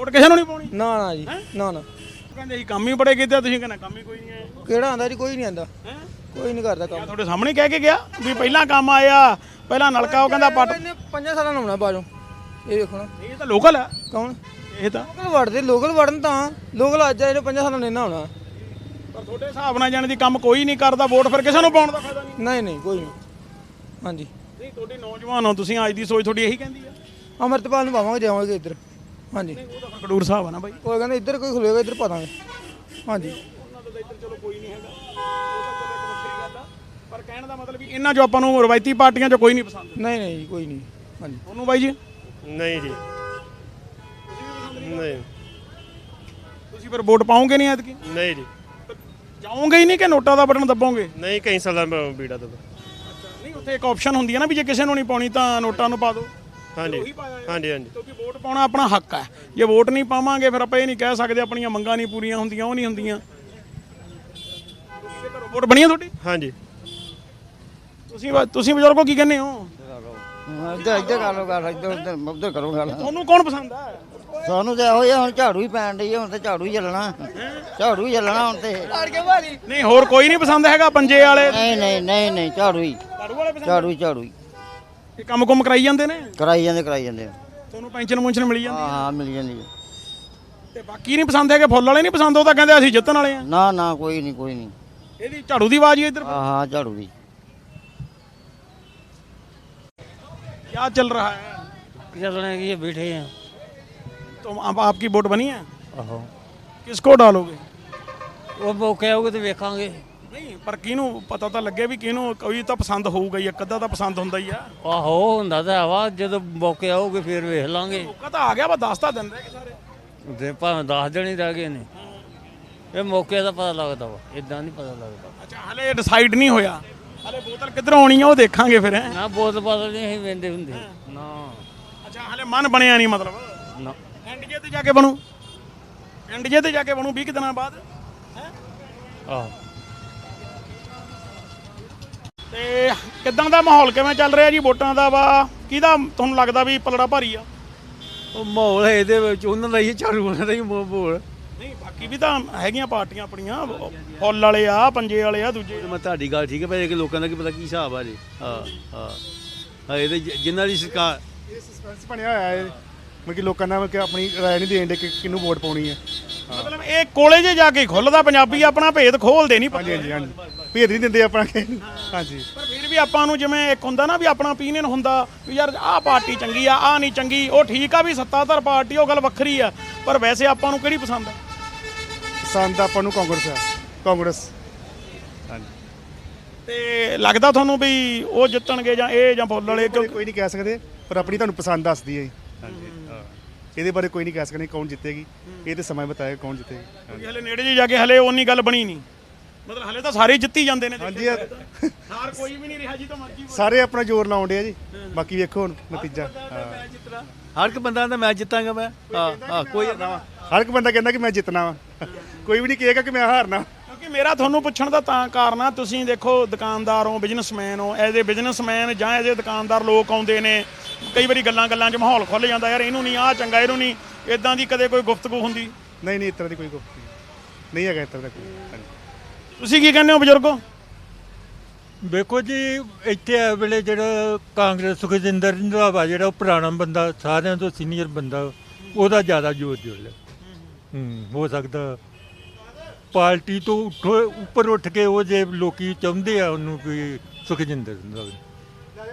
Vote ਕਿਸੇ ਨੂੰ ਨਹੀਂ ਪਾਉਣੀ? ਨਾ ਨਾ ਜੀ ਨਾ ਨਾ। ਕਹਿੰਦੇ ਅਸੀਂ ਕੰਮ ਹੀ ਬੜੇ ਕੀਤੇ ਆ, ਤੁਸੀਂ ਕਹਿੰਦੇ ਕੰਮ ਹੀ ਕੋਈ ਨਹੀਂ ਹੈ। ਕਿਹੜਾ ਆਂਦਾ ਜੀ ਕੋਈ ਨਹੀਂ ਆਂਦਾ। ਹੈਂ? ਕੋਈ ਨਹੀਂ ਕਰਦਾ ਕੰਮ। ਤੁਹਾਡੇ ਸਾਹਮਣੇ ਕਹਿ ਕੇ ਗਿਆ ਵੀ ਪਹਿਲਾਂ ਕੰਮ ਆਇਆ ਪਹਿਲਾਂ ਨਲਕਾ ਉਹ ਕਹਿੰਦਾ ਪੱਟ ਇਹਨੇ ਪੰਜਾਂ ਸਾਲਾਂ ਨੂੰ ਹੋਣਾ ਬਾਜੋਂ ਇਹ ਵੇਖੋ ਨਾ। ਇਹ ਤਾਂ ਲੋਕਲ ਹੈ ਕੌਣ? ਇਹ ਤਾਂ ਲੋਕਲ ਵੜਦੇ ਲੋਕਲ ਵੜਨ ਤਾਂ। ਲੋਕਲ ਅੱਜ ਇਹਨੇ ਪੰਜਾਂ ਸਾਲਾਂ ਨੇ ਨਾ ਹੋਣਾ। ਪਰ ਤੁਹਾਡੇ ਹਿਸਾਬ ਨਾਲ ਜਾਣ ਦੀ ਕੰਮ ਕੋਈ ਨਹੀਂ ਕਰਦਾ ਵੋਟ ਫਿਰ ਕਿਸੇ ਨੂੰ ਪਾਉਣ ਦਾ ਫਾਇਦਾ ਨਹੀਂ। ਨਹੀਂ ਨਹੀਂ ਕੋਈ ਨਹੀਂ। ਹਾਂਜੀ। ਨਹੀਂ ਤੁਹਾਡੇ ਨੌਜਵਾਨ ਹੋ ਤੁਸੀਂ ਅੱਜ ਦੀ ਸੋਚ ਤੁਹਾਡੀ ਇਹੀ ਕਹਿੰਦੀ ਆ। ਅਮਰਤਪਾਲ ਨੂੰ ਪਾਵਾਂਗੇ ਜਾਵਾਂਗੇ ਇੱਧਰ। ਹਾਂਜੀ। ਉਹ ਤਾਂ ਫਿਰ ਖਡੂਰ ਸਾਹਿਬ ਆ ਨਾ ਬਾਈ। ਉਹ ਕਹਿੰਦੇ ਇੱਧਰ ਕੋਈ ਖਲੋਏਗਾ ਇੱਧਰ ਪਾਵਾਂਗੇ ਹਾਂਜੀ। ਉਹਨਾਂ ਦਾ ਤਾਂ ਇੱਧਰ ਚਲੋ ਕੋਈ ਨਹੀਂ ਹੈਗਾ। ਉਹ ਤਾਂ ਚਲੋ ਇੱਕ ਵੱਖਰੀ ਗੱਲ ਆ। ਪਰ ਕਹਿਣ ਦਾ ਮਤਲਬ ਵੀ ਇਹਨਾਂ ਚੋਂ ਆਪਾਂ ਨੂੰ ਰਵਾਇਤੀ ਪਾਰਟੀਆਂ ਚੋਂ ਕੋਈ ਨਹੀਂ ਪਸੰਦ ਨਹੀਂ ਨਹੀਂ ਜੀ, ਕੋਈ ਨਹੀਂ। ਹਾਂਜੀ। ਤੁਹਾਨੂੰ ਬਾਈ ਜੀ? ਨਹੀਂ ਜੀ। ਨਹੀਂ ਤੁਸੀਂ ਫਿਰ ਵੋਟ ਪਾਓਗੇ ਨਹੀਂ ਐਤਕੀ? ਨਹੀਂ ਜੀ। ਜਾਓਗੇ ਹੀ ਨਹੀਂ ਕਿ ਨੋਟਾਂ ਦਾ ਬਟਨ ਦੱਬੋਗੇ? ਨਹੀਂ ਕਈ ਸਾਲਾਂ ਮੈਂ ਬੀੜਾ ਤੋਂ ਨਹੀਂ ਉੱਥੇ ਇੱਕ ਆਪਸ਼ਨ ਹੁੰਦੀ ਹੈ ਨਾ ਵੀ ਜੇ ਕਿਸੇ ਨੂੰ ਨਹੀਂ ਪਾਉਣੀ ਤਾਂ ਨੋਟਾਂ ਨੂੰ ਪਾ ਦਿਓ। ਹਾਂਜੀ। ਹਾਂਜੀ ਹਾਂਜੀ। ਕਿਉਂਕਿ ਵੋਟ ਪਾਉਣਾ ਆਪਣਾ ਹੱਕ ਹੈ। ਜੇ ਵੋਟ ਨਹੀਂ ਪਾਵਾਂਗੇ ਫਿਰ ਆਪਾਂ ਇਹ ਨਹੀਂ ਕਹਿ ਸਕਦੇ ਆਪਣੀਆਂ ਮੰਗਾਂ ਨਹੀਂ ਪੂਰੀਆਂ ਹੁੰਦੀਆਂ ਉਹ ਨਹੀਂ ਹੁੰਦੀਆਂ। ਤੁਸੀਂ ਦੇ ਘਰੋਂ ਵੋਟ ਬਣੀ ਹੈ ਤੁਹਾਡੀ? ਹਾਂਜੀ। ਤੁਸੀਂ ਤੁਸੀਂ ਬਜ਼ੁਰਗੋ ਕੀ ਕਹਿੰਦੇ ਹੋ? ਇੱਧਰ ਇੱਧਰ ਕਰ ਲੋ ਗੱਲ ਇੱਧਰ ਉੱਧਰ ਉੱਧਰ ਕਰੋ ਗੱਲ। ਤੁਹਾਨੂੰ ਕੌਣ ਪਸੰਦ ਹੈ? ਸਾਨੂੰ ਤੇ ਇਹੋ ਜਿਹਾ ਹੁਣ ਝਾੜੂ ਹੀ ਪੈਣ ਡਈ ਆ, ਹੁਣ ਤੇ ਝਾੜੂ ਹੀ ਚੱਲਣਾ। ਝਾੜੂ ਹੀ ਚੱਲਣਾ ਹੁਣ ਤੇ। ਨਹੀਂ ਹੋਰ ਕੋਈ ਨਹੀਂ ਪਸੰਦ ਹੈਗਾ ਪੰਜੇ ਵਾਲੇ? ਨਹੀਂ ਨਹੀਂ ਨਹੀਂ ਨਹੀਂ ਝਾੜੂ ਹੀ। ਝਾੜੂ ਵਾਲੇ ਪਸੰਦ ਝਾੜੂ ਹੀ ਝਾੜੂ ਹੀ। ਇਹ ਕੰਮ ਕੁਮ ਕਰਾਈ ਜਾਂਦੇ ਨੇ ਕਰਾਈ ਜਾਂਦੇ ਕਰਾਈ ਜਾਂਦੇ ਤੁਹਾਨੂੰ ਪੈਨਸ਼ਨ ਮੁੰਸ਼ਨ ਮਿਲੀ ਜਾਂਦੀ ਹਾਂ ਹਾਂ ਮਿਲ ਜਾਂਦੀ ਹੈ। ਤੇ ਬਾਕੀ ਨਹੀਂ ਪਸੰਦ ਹੈਗੇ ਫੁੱਲ ਵਾਲੇ ਨਹੀਂ ਪਸੰਦ ਉਹ ਤਾਂ ਕਹਿੰਦੇ ਅਸੀਂ ਜਿੱਤਣ ਵਾਲੇ ਆ ਨਾ ਨਾ ਕੋਈ ਨਹੀਂ ਕੋਈ ਨਹੀਂ ਇਹਦੀ ਝਾੜੂ ਦੀ ਆਵਾਜ਼ ਹੀ ਇੱਧਰ ਹਾਂ ਹਾਂ ਝਾੜੂ ਦੀ क्या चल रहा है चल रहे हैं कि ये बैठे हैं तो अब आपकी वोट बनी है आहो किसको डालोगे ਉਹ ਉਹ ਕਹੋਗੇ ਤੇ ਵੇਖਾਂਗੇ ਨਹੀਂ ਪਰ ਕਿਹਨੂੰ ਪਤਾ ਤਾਂ ਲੱਗੇ ਵੀ ਕਿਹਨੂੰ ਕੋਈ ਤਾਂ ਪਸੰਦ ਹੋਊਗਾ ਹੀ ਇੱਕ ਅੱਧਾ ਤਾਂ ਪਸੰਦ ਹੁੰਦਾ ਹੀ ਆ। ਆਹੋ ਹੁੰਦਾ ਤਾਂ ਹਵਾ ਜਦੋਂ ਮੌਕੇ ਆਓਗੇ ਫਿਰ ਵੇਖ ਲਾਂਗੇ। ਮੌਕਾ ਤਾਂ ਆ ਗਿਆ ਵਾ ਦੱਸ ਤਾਂ ਰਹਿ ਗਏ ਸਾਰੇ। ਤੇ ਭਾਵੇਂ 10 ਦਿਨ ਹੀ ਰਹਿ ਗਏ ਨੇ। ਇਹ ਮੌਕੇ ਦਾ ਪਤਾ ਲੱਗਦਾ ਵਾ ਇਦਾਂ ਨਹੀਂ ਪਤਾ ਲੱਗਦਾ। ਅੱਛਾ ਹਲੇ ਡਿਸਾਈਡ ਨਹੀਂ ਹੋਇਆ। ਹਲੇ ਬੋਤਲ ਕਿੱਧਰੋਂ ਆਉਣੀ ਆ ਉਹ ਦੇਖਾਂਗੇ ਫਿਰ ਹੈਂ। ਨਾ ਬੋਤਲ ਬਾਤਲ ਨਹੀਂ ਅਸੀਂ ਵੇਂਦੇ ਹੁੰਦੇ। ਨਾ। ਅੱਛਾ ਹਲੇ ਮਨ ਬਣਿਆ ਨਹੀਂ ਮਤਲਬ। ਨਾ। ਐਨਡੀਏ ਤੇ ਜਾ ਕੇ ਬਣੂ। ਐਨਡੀਏ ਤੇ ਜਾ ਕੇ ਬਣੂ 20 ਕੁ ਦਿਨਾਂ ਬਾਅਦ ਹੈਂ? ਆਹੋ। ਤੇ ਕਿਦਾਂ ਦਾ ਮਾਹੌਲ ਕਿਵੇਂ ਚੱਲ ਰਿਹਾ ਜੀ ਵੋਟਾਂ ਦਾ ਵਾ? ਕਿਹਦਾ ਤੁਹਾਨੂੰ ਲੱਗਦਾ ਵੀ ਪਲੜਾ ਭਾਰੀ ਆ? ਉਹ ਮਾਹੌਲ ਹੈ ਇਹਦੇ ਵਿੱਚ ਉਹਨਾਂ ਦਾ ਹੀ ਝਾੜੂ ਉਹਨਾਂ ਦਾ ਹੀ ਮਾਹੌਲ। ਨਹੀਂ ਬਾਕੀ ਵੀ ਤਾਂ ਹੈਗੀਆਂ ਪਾਰਟੀਆਂ ਆਪਣੀਆਂ ਫੁੱਲ ਵਾਲੇ ਆ ਪੰਜੇ ਵਾਲੇ ਆ ਦੂਜੇ ਮੈਂ ਤੁਹਾਡੀ ਗੱਲ ਠੀਕ ਹੈ ਪਰ ਇਹ ਕਿ ਲੋਕਾਂ ਦਾ ਕੀ ਪਤਾ ਕੀ ਹਿਸਾਬ ਆ ਜੀ। ਹਾਂ ਹਾਂ। ਹਾਂ ਇਹਦੇ ਜ- ਜਿਨ੍ਹਾਂ ਦੀ ਸਰਕਾਰ ਇਹ ਸਸਪੈਂਸ ਬਣਿਆ ਹੋਇਆ ਹੈ। ਮਤਲਬ ਕਿ ਲੋਕਾਂ ਨਾਲ ਕਿ ਆਪਣੀ ਰਾਏ ਨਹੀਂ ਦੇਣ ਦੇ ਕਿ ਕਿਹਨੂੰ ਵੋਟ ਪਾਉਣੀ ਹੈ। ਮਤਲਬ ਇਹ ਕੋਲੇ ਜੇ ਜਾ ਕੇ ਖੁੱਲਦਾ ਪੰਜਾਬੀ ਆਪਣਾ ਭੇਦ ਖੋਲਦੇ ਨਹੀਂ ਹਾਂਜੀ ਹਾਂਜੀ ਹਾਂਜੀ। ਭੇਦ ਨਹੀਂ ਦਿੰਦੇ ਆਪਣਾ ਨੂੰ। ਹਾਂਜੀ। ਪਰ ਫਿਰ ਵੀ ਆਪਾਂ ਨੂੰ ਜਿਵੇਂ ਇੱਕ ਹੁੰਦਾ ਨਾ ਵੀ ਆਪਣਾ opinion ਹੁੰਦਾ ਵੀ ਯਾਰ ਆਹ ਪਾਰਟੀ ਚੰਗੀ ਆ ਆਹ ਨਹੀਂ ਚੰਗੀ ਉਹ ਠੀਕ ਆ ਵੀ ਸੱਤਾਧਰ ਪਾਰਟੀ ਉਹ ਗੱਲ ਵੱਖਰੀ ਆ। ਪਰ ਵੈਸੇ ਆਪਾਂ ਨੂੰ ਕਿਹੜੀ ਪਸੰਦ ਆ? ਪਸੰਦ ਆਪਾਂ ਨੂੰ ਕਾਂਗਰਸ ਹੈ ਕਾਂਗਰਸ। ਹਾਂਜੀ। ਤੇ ਲੱਗਦਾ ਤੁਹਾਨੂੰ ਵੀ ਉਹ ਜਿੱਤਣਗੇ ਜਾਂ ਇਹ ਜਾਂ ਫੁੱਲ ਵਾਲੇ? ਕੋਈ ਨਹੀਂ ਕਹਿ ਸਕਦੇ ਪਰ ਆਪਣੀ ਤੁਹਾਨੂੰ ਪਸੰਦ ਦੱਸਦੀ ਹੈ। ਹਾਂਜੀ। ਇਹਦੇ ਬਾਰੇ ਕੋਈ ਨਹੀਂ ਕਹਿ ਸਕਦੇ ਕੌਣ ਜਿੱਤੇਗੀ। ਇਹ ਤੇ ਸਮਾਂ ਬਤਾਏਗਾ ਕੌਣ ਜਿੱਤੇਗੀ। ਕਿਉਂਕਿ ਹਲੇ ਨੇੜੇ ਜੇ ਜਾ ਕੇ ਹਲੇ ਉਨੀ ਗੱਲ ਬਣੀ ਨਹੀਂ। ਮਤਲਬ ਹਲੇ ਤਾਂ ਸਾਰੇ ਜਿੱਤੀ ਜਾਂਦੇ ਨੇ ਹਾਂਜੀ ਯਾਰ, ਹਾਰ ਕੋਈ ਵੀ ਨਹੀਂ ਰਿਹਾ ਜੀ ਤਾਂ ਮਰਜ਼ੀ ਸਾਰੇ ਆਪਣਾ ਜ਼ੋਰ ਲਾਉਣ ਡਏ ਆ ਜੀ। ਬਾਕੀ ਵੇਖੋ ਹੁਣ ਨਤੀਜਾ। ਹਾਂ। ਹਰ ਇੱਕ ਬੰਦਾ ਦਾ ਮੈਂ ਜਿੱਤਾਂਗਾ ਮੈਂ। ਹਾਂ ਹਾਂ ਕੋਈ ਹਰ ਇੱਕ ਬੰਦਾ ਕਹਿੰਦਾ ਕਿ ਮੈਂ ਜਿੱਤਣਾ ਵਾ। ਕੋਈ ਵੀ ਨਹੀਂ ਕਹੇਗਾ ਕਿ ਮੈਂ ਹਾਰਨਾ ਮੇਰਾ ਤੁਹਾਨੂੰ ਪੁੱਛਣ ਦਾ ਤਾਂ ਕਾਰਨ ਆ ਤੁਸੀਂ ਦੇਖੋ ਦੁਕਾਨਦਾਰ ਹੋ ਬਿਜ਼ਨਸਮੈਨ ਹੋ ਐਜ਼ ਏ ਬਿਜ਼ਨਸਮੈਨ ਜਾਂ ਐਜ਼ ਏ ਦੁਕਾਨਦਾਰ ਲੋਕ ਆਉਂਦੇ ਨੇ ਕਈ ਵਾਰੀ ਗੱਲਾਂ ਗੱਲਾਂ 'ਚ ਮਾਹੌਲ ਖੁੱਲ ਜਾਂਦਾ ਯਾਰ ਇਹਨੂੰ ਨਹੀਂ ਆਹ ਚੰਗਾ ਇਹਨੂੰ ਨਹੀਂ ਇਦਾਂ ਦੀ ਕਦੇ ਕੋਈ ਗੁਫ਼ਤਗੂ ਹੁੰਦੀ? ਨਹੀਂ ਨਹੀਂ ਇਸ ਤਰ੍ਹਾਂ ਦੀ ਕੋਈ ਗੁਫ਼ਤਗੂ ਨਹੀਂ। ਹੈਗਾ ਇਸ ਤਰ੍ਹਾਂ ਦਾ ਕੋਈ ਹਾਂਜੀ। ਤੁਸੀਂ ਕੀ ਕਹਿੰਦੇ ਹੋ ਬਜ਼ੁਰਗੋ? ਵੇਖੋ ਜੀ ਇੱਥੇ ਇਹ ਵੇਲੇ ਜਿਹੜਾ ਕਾਂਗਰਸ ਸੁਖਜਿੰਦਰ ਰੰਧਾਵਾ ਜਿਹੜਾ ਉਹ ਪੁਰਾਣਾ ਬੰਦਾ ਸਾਰਿਆਂ ਤੋਂ ਸੀਨੀਅਰ ਬੰਦਾ ਉਹਦਾ ਜ਼ਿਆਦਾ ਜ਼ੋਰ ਜੁੜਿਆ ਹੂੰ ਹੋ ਸਕਦਾ ਪਾਰਟੀ ਤੋਂ ਉੱਠੋ ਉੱਪਰ ਉੱਠ ਕੇ ਉਹ ਜੇ ਲੋਕੀ ਚਾਹੁੰਦੇ ਆ ਉਹਨੂੰ ਕਿ ਸੁਖਜਿੰਦਰ ਰੰਧਾਵਾ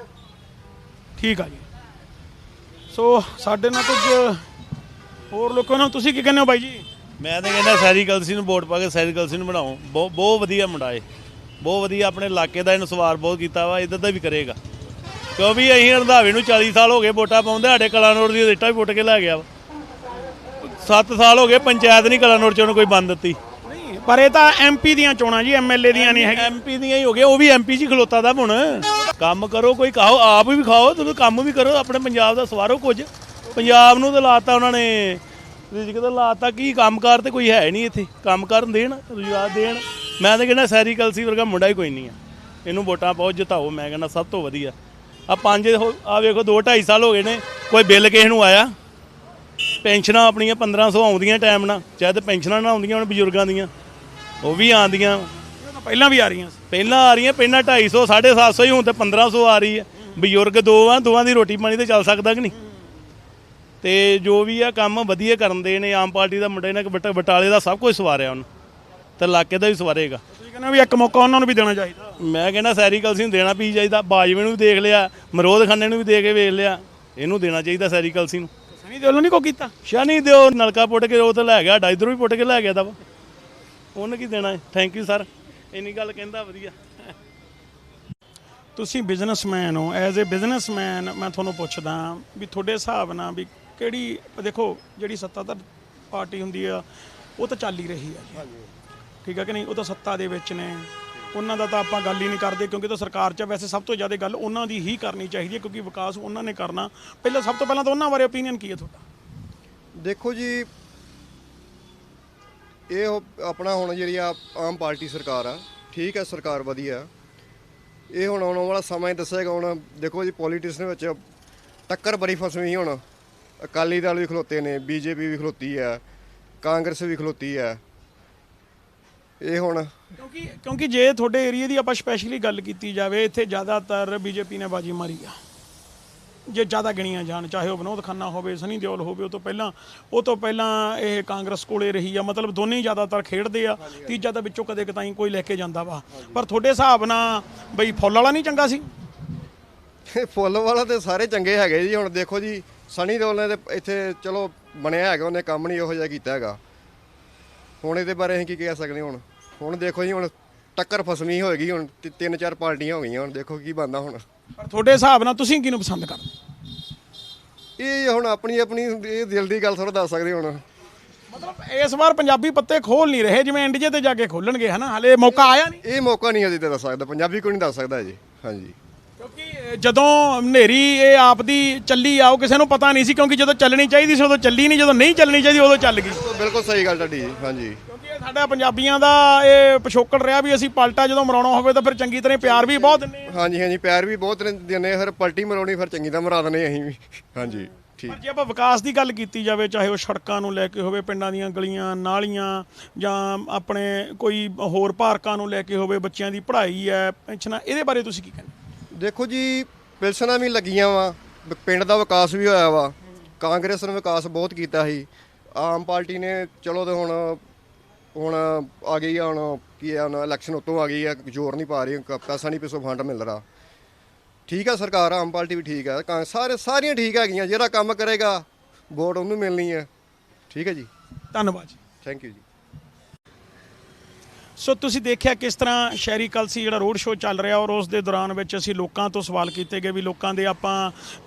ਠੀਕ ਆ ਜੀ। ਸੋ ਸਾਡੇ ਨਾਲ ਕੁਝ ਹੋਰ ਲੋਕਾਂ ਨਾਲ ਤੁਸੀਂ ਕੀ ਕਹਿੰਦੇ ਹੋ ਬਾਈ ਜੀ? ਮੈਂ ਤਾਂ ਕਹਿੰਦਾ ਸੈਰੀ ਕਲਸੀ ਨੂੰ ਵੋਟ ਪਾ ਕੇ ਸੈਰੀ ਕਲਸੀ ਨੂੰ ਬਣਾਓ। ਬਹੁਤ ਬਹੁਤ ਵਧੀਆ ਮੁੰਡਾ ਏ। ਬਹੁਤ ਵਧੀਆ ਆਪਣੇ ਇਲਾਕੇ ਦਾ ਇਹਨੂੰ ਸਵਾਰ ਬਹੁਤ ਕੀਤਾ ਵਾ ਇਦਾਂ ਦਾ ਵੀ ਕਰੇਗਾ। ਕਿਉਂ ਵੀ ਅਸੀਂ ਰੰਧਾਵੇ ਨੂੰ 40 ਸਾਲ ਹੋ ਗਏ ਵੋਟਾਂ ਪਾਉਂਦੇ ਸਾਡੇ ਕਲਾਨੌਰ ਦੀ ਰੇਟਾ ਵੀ ਪੁੱਟ ਕੇ ਲੈ ਗਿਆ ਵਾ। 7 ਸਾਲ ਹੋ ਗਏ ਪੰਚਾਇਤ ਨਹੀਂ ਕਲਾਨੌਰ ਚ ਉਹਨੂੰ ਕੋਈ ਬੰਦ ਦਿੱਤੀ। ਪਰ ਇਹ ਤਾਂ ਐਮਪੀ ਦੀਆਂ ਚੋਣਾਂ ਜੀ ਐਮਐਲਏ ਦੀਆਂ ਨਹੀਂ ਹੈਗੀਆਂ। ਐਮਪੀ ਦੀਆਂ ਹੀ ਹੋ ਗਏ ਉਹ ਵੀ ਐਮਪੀ ਹੀ ਖਲੋਤਾ ਦਾ ਹੁਣ। ਕੰਮ ਕਰੋ ਕੋਈ ਖਾਓ ਆਪ ਵੀ ਖਾਓ ਤੁਸੀਂ ਕੰਮ ਵੀ ਕਰੋ ਆਪਣੇ ਪੰਜਾਬ ਦਾ ਸਵਾਰੋ ਕੁਝ। ਪੰਜਾਬ ਨੂੰ ਤਾਂ ਲਾਤਾ ਉਹਨਾਂ ਨੇ ਰਿਜਕ ਤਾਂ ਲਾਤਾ ਕੀ ਕੰਮਕਾਰ ਤੇ ਕੋਈ ਹੈ ਨਹੀਂ ਇੱਥੇ। ਕੰਮ ਕਰਨ ਦੇਣ ਰੁਜ਼ਗਾਰ ਦੇਣ। ਮੈਂ ਤਾਂ ਕਹਿੰਦਾ ਸੈਰੀ ਕਲਸੀ ਵਰਗਾ ਮੁੰਡਾ ਹੀ ਕੋਈ ਨਹੀਂ ਆ। ਇਹਨੂੰ ਵੋਟਾਂ ਪਾਓ ਜਿਤਾਓ ਮੈਂ ਕਹਿੰਦਾ ਸਭ ਤੋਂ ਵਧੀਆ। ਆ ਪੰਜ ਆ ਵੇਖੋ 2 2.5 ਸਾਲ ਹੋ ਗਏ ਨੇ ਕੋਈ ਬਿੱਲ ਕਿਸੇ ਨੂੰ ਆਇਆ? ਪੈਨਸ਼ਨਾਂ ਆਪਣੀਆਂ 1500 ਆਉਂਦੀਆਂ ਟਾਈਮ ਨਾਲ ਚਾਹੇ ਤੇ ਪੈਨਸ਼ਨਾਂ ਨਾ ਆਉਂਦੀਆਂ ਹੁਣ ਬਜ਼ੁਰਗਾਂ ਦੀਆਂ। ਉਹ ਵੀ ਤਾਂ ਪਹਿਲਾਂ ਵੀ ਆ ਰਹੀਆਂ ਸੀ। ਪਹਿਲਾਂ ਆ ਰਹੀਆਂ ਪਹਿਲਾਂ 250 750 ਹੀ ਹੁਣ ਤੇ 1500 ਆ ਰਹੀ ਹੈ। ਬਜ਼ੁਰਗ ਦੋ ਆ ਦੋਵਾਂ ਦੀ ਰੋਟੀ ਪਾਣੀ ਤੇ ਚੱਲ ਸਕਦਾ ਕਿ ਨਹੀਂ? ਤੇ ਜੋ ਵੀ ਆ ਕੰਮ ਵਧੀਆ ਕਰਨ ਦੇ ਨੇ ਆਮ ਪਾਰਟੀ ਦਾ ਮੁੰਡੇ ਨੇ ਬਟਾਲੇ ਦਾ ਸਭ ਕੁਝ ਸਵਾਰਿਆ ਉਹਨੂੰ। ਤੇ ਇਲਾਕੇ ਦਾ ਵੀ ਸਵਾਰੇਗਾ। ਤੁਸੀਂ ਕਹਿੰਦੇ ਵੀ ਇੱਕ ਮੌਕਾ ਉਹਨਾਂ ਨੂੰ ਵੀ ਦੇਣਾ ਚਾਹੀਦਾ। ਮੈਂ ਕਹਿੰਦਾ ਸੈਰੀ ਕਲਸੀ ਨੂੰ ਦੇਣਾ ਪੀ ਚਾਹੀਦਾ ਬਾਜਵੇ ਨੂੰ ਵੀ ਦੇਖ ਲਿਆ ਮਰੋਦ ਖੰਨੇ ਨੂੰ ਵੀ ਦੇ ਕੇ ਵੇਖ ਲਿਆ ਇਹਨੂੰ ਦੇਣਾ ਚਾਹੀਦਾ ਸੈਰੀ ਕਲਸੀ ਨੂੰ। ਸਨੀ ਦਿਓਲ ਨਹੀਂ ਕੋ ਕੀਤਾ? ਸ਼ਾਨੀ ਦਿਓ ਨਲਕਾ ਪੁੱਟ ਕੇ ਉਹ ਤਾਂ ਲੈ ਗਿਆ ਸਾਡਾ ਇੱਧਰੋਂ ਵੀ ਪੁੱਟ ਕੇ ਲੈ ਗਿਆ ਦਾ ਵਾ ਉਹਨੇ ਕੀ ਦੇਣਾ ਥੈਂਕ ਯੂ ਸਰ ਇੰਨੀ ਗੱਲ ਕਹਿੰਦਾ ਵਧੀਆ। ਤੁਸੀਂ ਬਿਜ਼ਨਸਮੈਨ ਹੋ। ਐਜ਼ ਅ ਬਿਜ਼ਨਸਮੈਨ ਮੈਂ ਤੁਹਾਨੂੰ ਪੁੱਛਦਾ ਵੀ ਤੁਹਾਡੇ ਹਿਸਾਬ ਨਾਲ ਵੀ ਕਿਹੜੀ ਦੇਖੋ ਜਿਹੜੀ ਸੱਤਾਧਰ ਪਾਰਟੀ ਹੁੰਦੀ ਆ ਉਹ ਤਾਂ ਚੱਲ ਹੀ ਰਹੀ ਆ ਜੀ। ਠੀਕ ਆ ਕਿ ਨਹੀਂ? ਉਹ ਤਾਂ ਸੱਤਾ ਦੇ ਵਿੱਚ ਨੇ। ਉਹਨਾਂ ਦਾ ਤਾਂ ਆਪਾਂ ਗੱਲ ਹੀ ਨਹੀਂ ਕਰਦੇ ਕਿਉਂਕਿ ਤਾਂ ਸਰਕਾਰ 'ਚ ਵੈਸੇ ਸਭ ਤੋਂ ਜ਼ਿਆਦਾ ਗੱਲ ਉਹਨਾਂ ਦੀ ਹੀ ਕਰਨੀ ਚਾਹੀਦੀ ਹੈ ਕਿਉਂਕਿ ਵਿਕਾਸ ਉਹਨਾਂ ਨੇ ਕਰਨਾ। ਪਹਿਲਾਂ ਸਭ ਤੋਂ ਪਹਿਲਾਂ ਤਾਂ ਉਹਨਾਂ ਬਾਰੇ ਓਪੀਨੀਅਨ ਕੀ ਹੈ ਤੁਹਾਡਾ? ਦੇਖੋ ਜੀ ਇਹ ਉਹ ਆਪਣਾ ਹੁਣ ਜਿਹੜੀ ਆ ਆਮ ਪਾਰਟੀ ਸਰਕਾਰ ਆ, ਠੀਕ ਹੈ ਸਰਕਾਰ ਵਧੀਆ। ਇਹ ਹੁਣ ਆਉਣ ਵਾਲਾ ਸਮਾਂ ਹੀ ਦੱਸੇਗਾ, ਹੁਣ ਦੇਖੋ ਜੀ ਪੋਲੀਟਿਕਸ ਦੇ ਵਿੱਚ ਟੱਕਰ ਬੜੀ ਫਸਵੀਂ ਹੁਣ। ਅਕਾਲੀ ਦਲ ਵੀ ਖਲੋਤੇ ਨੇ, ਬੀਜੇਪੀ ਵੀ ਖਲੋਤੀ ਆ, ਕਾਂਗਰਸ ਵੀ ਖਲੋਤੀ ਆ। ਇਹ ਹੁਣ ਕਿਉਂਕਿ ਕਿਉਂਕਿ ਜੇ ਤੁਹਾਡੇ ਏਰੀਆ ਦੀ ਆਪਾਂ ਸਪੈਸ਼ਲੀ ਗੱਲ ਕੀਤੀ ਜਾਵੇ, ਇੱਥੇ ਜ਼ਿਆਦਾਤਰ ਬੀਜੇਪੀ ਨੇ ਬਾਜੀ ਮਾਰੀ ਆ। ਜੇ ਜ਼ਿਆਦਾ ਗਿਣੀਆਂ ਜਾਣ, ਚਾਹੇ ਉਹ ਵਿਨੋਦ ਖੰਨਾ ਹੋਵੇ, ਸਨੀ ਦਿਓਲ ਹੋਵੇ, ਉਹ ਤੋਂ ਪਹਿਲਾਂ ਉਹ ਤੋਂ ਪਹਿਲਾਂ ਇਹ ਕਾਂਗਰਸ ਕੋਲੇ ਰਹੀ ਆ। ਮਤਲਬ ਦੋਨੇ ਹੀ ਜ਼ਿਆਦਾਤਰ ਖੇਡਦੇ ਆ। ਤੀਜਾ ਤਾਂ ਵਿੱਚੋਂ ਕਦੇ ਕਤਾਈ ਕੋਈ ਲੈ ਕੇ ਜਾਂਦਾ ਵਾ। ਪਰ ਤੁਹਾਡੇ ਹਿਸਾਬ ਨਾਲ ਬਈ ਫੁੱਲ ਵਾਲਾ ਨਹੀਂ ਚੰਗਾ ਸੀ? ਫੁੱਲ ਵਾਲਾ ਤੇ ਸਾਰੇ ਚੰਗੇ ਹੈਗੇ ਜੀ। ਹੁਣ ਦੇਖੋ ਜੀ, ਸਨੀ ਦਿਓਲ ਨੇ ਤੇ ਇੱਥੇ ਚਲੋ ਬਣਿਆ ਹੈਗਾ, ਉਹਨੇ ਕੰਮ ਨਹੀਂ ਉਹੋ ਜਿਹਾ ਕੀਤਾ ਹੈਗਾ। ਹੁਣ ਇਹਦੇ ਬਾਰੇ ਅਸੀਂ ਕੀ ਕਹਿ ਸਕਦੇ ਹੁਣ? ਹੁਣ ਦੇਖੋ ਜੀ, ਹੁਣ ਟੱਕਰ ਫਸਮੀ ਹੋਏਗੀ, ਹੁਣ ਤਿੰਨ ਚਾਰ ਪਾਰਟੀਆਂ ਹੋ ਗਈਆਂ, ਹੁਣ ਦੇਖੋ ਕੀ ਬਣਦਾ ਹੁਣ। ਪਰ ਤੁਹਾਡੇ ਹਿਸਾਬ ਨਾਲ ਤੁਸੀਂ ਕਿਹਨੂੰ ਪਸੰਦ ਕਰਦੇ? ਇਹ ਹੁਣ ਆਪਣੀ ਆਪਣੀ ਇਹ ਦਿਲ ਦੀ ਗੱਲ ਥੋੜਾ ਦੱਸ ਸਕਦੇ ਹੁਣ। ਮਤਲਬ ਇਸ ਵਾਰ ਪੰਜਾਬੀ ਪੱਤੇ ਖੋਲ ਨਹੀਂ ਰਹੇ ਜਿਵੇਂ ਇੰਡੀਆ ਤੇ ਜਾ ਕੇ ਖੋਲਣਗੇ ਹਨਾ? ਹਲੇ ਮੌਕਾ ਆਇਆ ਨਹੀਂ? ਇਹ ਮੌਕਾ ਨਹੀਂ ਅਜੇ ਤੇ ਦੱਸ ਸਕਦਾ ਪੰਜਾਬੀ ਕੋਈ ਨਹੀਂ ਦੱਸ ਸਕਦਾ ਜੀ ਹਾਂਜੀ। ਜਦੋਂ ਹਨੇਰੀ ਇਹ ਆਪ ਦੀ ਚੱਲੀ ਆ ਉਹ ਕਿਸੇ ਨੂੰ ਪਤਾ ਨਹੀਂ ਸੀ ਕਿਉਂਕਿ ਜਦੋਂ ਚੱਲਣੀ ਚਾਹੀਦੀ ਸੀ ਉਦੋਂ ਚੱਲੀ ਨਹੀਂ ਜਦੋਂ ਨਹੀਂ ਚੱਲਣੀ ਚਾਹੀਦੀ ਉਦੋਂ ਚੱਲ ਗਈ। ਬਿਲਕੁਲ ਸਹੀ ਗੱਲ ਤੁਹਾਡੀ ਜੀ ਹਾਂਜੀ। ਕਿਉਂਕਿ ਇਹ ਸਾਡਾ ਪੰਜਾਬੀਆਂ ਦਾ ਇਹ ਪਿਛੋਕੜ ਰਿਹਾ ਵੀ ਅਸੀਂ ਪਲਟਾ ਜਦੋਂ ਮਰਾਉਣਾ ਹੋਵੇ ਤਾਂ ਫਿਰ ਚੰਗੀ ਤਰ੍ਹਾਂ ਪਿਆਰ ਵੀ ਬਹੁਤ ਦਿੰਦੇ ਹਾਂਜੀ ਹਾਂਜੀ ਪਿਆਰ ਵੀ ਬਹੁਤ ਨੇ- ਦਿੰਦੇ ਫਿਰ ਪਲਟੀ ਮਰਾਉਣੀ ਫਿਰ ਚੰਗੀ ਤਾਂ ਮਰਾ ਦਨੇ ਅਸੀਂ ਵੀ। ਹਾਂਜੀ ਠੀਕ। ਪਰ ਜੇ ਆਪਾਂ ਵਿਕਾਸ ਦੀ ਗੱਲ ਕੀਤੀ ਜਾਵੇ ਚਾਹੇ ਉਹ ਸੜਕਾਂ ਨੂੰ ਲੈ ਕੇ ਹੋਵੇ ਪਿੰਡਾਂ ਦੀਆਂ ਗਲੀਆਂ ਨਾਲੀਆਂ ਜਾਂ ਆਪਣੇ ਕੋਈ ਹੋਰ ਪਾਰਕਾਂ ਨੂੰ ਲੈ ਕੇ ਹੋਵੇ ਬੱਚਿਆਂ ਦੀ ਪੜ੍ਹਾਈ ਹੈ ਪੈਨਸ਼ਨਾਂ ਇਹਦੇ ਬਾਰੇ ਤੁਸੀਂ ਕੀ ਕਹਿੰਦੇ? ਦੇਖੋ ਜੀ ਪਿਲਸਣਾ ਵੀ ਲੱਗੀਆਂ ਵਾ ਪਿੰਡ ਦਾ ਵਿਕਾਸ ਵੀ ਹੋਇਆ ਵਾ। ਕਾਂਗਰਸ ਨੇ ਵਿਕਾਸ ਬਹੁਤ ਕੀਤਾ ਸੀ। ਆਮ ਪਾਰਟੀ ਨੇ ਚਲੋ ਤੇ ਹੁਣ ਹੁਣ ਆ ਗਈ ਆ ਹੁਣ ਕੀ ਆ ਹੁਣ ਇਲੈਕਸ਼ਨ ਉਤੋਂ ਆ ਗਈ ਆ ਜ਼ੋਰ ਨਹੀਂ ਪਾ ਰਹੀ ਪੈਸਾ ਨਹੀਂ ਪਿੱਛੋਂ ਫੰਡ ਮਿਲ ਰਿਹਾ। ਠੀਕ ਆ ਸਰਕਾਰ ਆਮ ਪਾਰਟੀ ਵੀ ਠੀਕ ਆ। ਸਾਰੇ ਸਾਰੀਆਂ ਠੀਕ ਹੈਗੀਆਂ ਜਿਹੜਾ ਕੰਮ ਕਰੇਗਾ ਵੋਟ ਉਹਨੂੰ ਮਿਲਣੀ ਹੈ ਠੀਕ ਹੈ ਜੀ। ਧੰਨਵਾਦ ਜੀ। ਥੈਂਕ ਯੂ ਜੀ। ਸੋ ਤੁਸੀਂ ਦੇਖਿਆ ਕਿਸ ਤਰ੍ਹਾਂ ਸ਼ਹਿਰੀ ਕਲਸੀ ਜਿਹੜਾ ਰੋਡ ਸ਼ੋਅ ਚੱਲ ਰਿਹਾ ਔਰ ਉਸ ਦੇ ਦੌਰਾਨ ਵਿੱਚ ਅਸੀਂ ਲੋਕਾਂ ਤੋਂ ਸਵਾਲ ਕੀਤੇ ਗਏ ਵੀ ਲੋਕਾਂ ਦੇ ਆਪਾਂ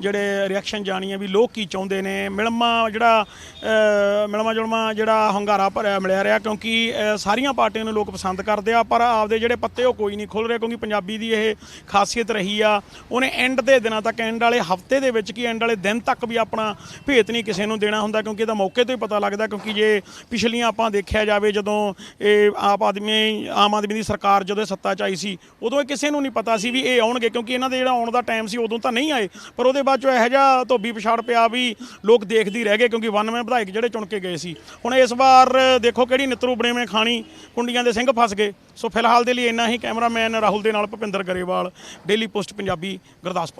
ਜਿਹੜੇ ਰਿਐਕਸ਼ਨ ਜਾਣੀਏ ਵੀ ਲੋਕ ਕੀ ਚਾਹੁੰਦੇ ਨੇ। ਮਿਲਮਾ ਜਿਹੜਾ ਅਹ, ਮਿਲਮਾ ਜੁਲਮਾ ਜਿਹੜਾ ਹੰਗਾਰਾ ਭਰਿਆ ਮਿਲਿਆ ਰਿਹਾ ਕਿਉਂਕਿ ਸਾਰੀਆਂ ਪਾਰਟੀਆਂ ਨੂੰ ਲੋਕ ਪਸੰਦ ਕਰਦੇ ਆ ਪਰ ਆਪਦੇ ਜਿਹੜੇ ਪੱਤੇ ਉਹ ਕੋਈ ਨਹੀਂ ਖੁੱਲ ਰਹੇ ਕਿਉਂਕਿ ਪੰਜਾਬੀ ਦੀ ਇਹ ਖਾਸੀਅਤ ਰਹੀ ਆ। ਉਹਨੇ ਐਂਡ ਦੇ ਦਿਨਾਂ ਤੱਕ ਐਂਡ ਵਾਲੇ ਹਫ਼ਤੇ ਦੇ ਵਿੱਚ ਕੀ ਐਂਡ ਵਾਲੇ ਦਿਨ ਤੱਕ ਵੀ ਆਪਣਾ ਭੇਤ ਨਹੀਂ ਕਿਸੇ ਨੂੰ ਦੇਣਾ ਹੁੰਦਾ ਕਿਉਂਕਿ ਇਹਦਾ ਮੌਕੇ ਤੋਂ ਹੀ ਪਤਾ ਲੱਗਦਾ ਕਿਉਂਕਿ ਜੇ ਪਿਛਲੀਆਂ ਆਪਾਂ ਦੇਖਿਆ ਜਾਵੇ ਜਦੋਂ ਇਹ ਆਪ ਆਦਮੀ ਆਮ ਆਦਮੀ ਦੀ ਸਰਕਾਰ ਜਦੋਂ ਇਹ ਸੱਤਾ 'ਚ ਆਈ ਸੀ, ਉਦੋਂ ਇਹ ਕਿਸੇ ਨੂੰ ਨਹੀਂ ਪਤਾ ਸੀ ਵੀ ਇਹ ਆਉਣਗੇ, ਕਿਉਂਕਿ ਇਹਨਾਂ ਦੇ ਜਿਹੜਾ ਆਉਣ ਦਾ ਟਾਈਮ ਸੀ, ਉਦੋਂ ਤਾਂ ਨਹੀਂ ਆਏ। ਪਰ ਉਹਦੇ ਬਾਅਦ ਚੋਂ ਇਹੋ ਜਿਹਾ ਧੋਬੀ ਪਛਾੜ ਪਿਆ ਵੀ ਲੋਕ ਦੇਖਦੀ ਰਹਿ ਗਏ, ਕਿਉਂਕਿ 92 ਵਿਧਾਇਕ ਜਿਹੜੇ ਚੁਣ ਕੇ ਗਏ ਸੀ। ਹੁਣ ਇਸ ਵਾਰ ਦੇਖੋ ਕਿਹੜੀ ਨਿਤਰੂ ਬਣੇਵੇਂ ਖਾਣੀ ਕੁੰਡੀਆਂ ਦੇ ਸਿੰਘ ਫਸ ਗਏ। ਸੋ ਫਿਲਹਾਲ ਦੇ ਲਈ ਇੰਨਾ ਹੀ, ਕੈਮਰਾਮੈਨ ਰਾਹੁਲ ਦੇ ਨਾਲ ਭੁਪਿੰਦਰ ਗਰੇਵਾਲ ਡੇਲੀ ਪੋਸਟ ਪੰਜਾਬੀ ਗੁਰਦਾਸਪੁਰ।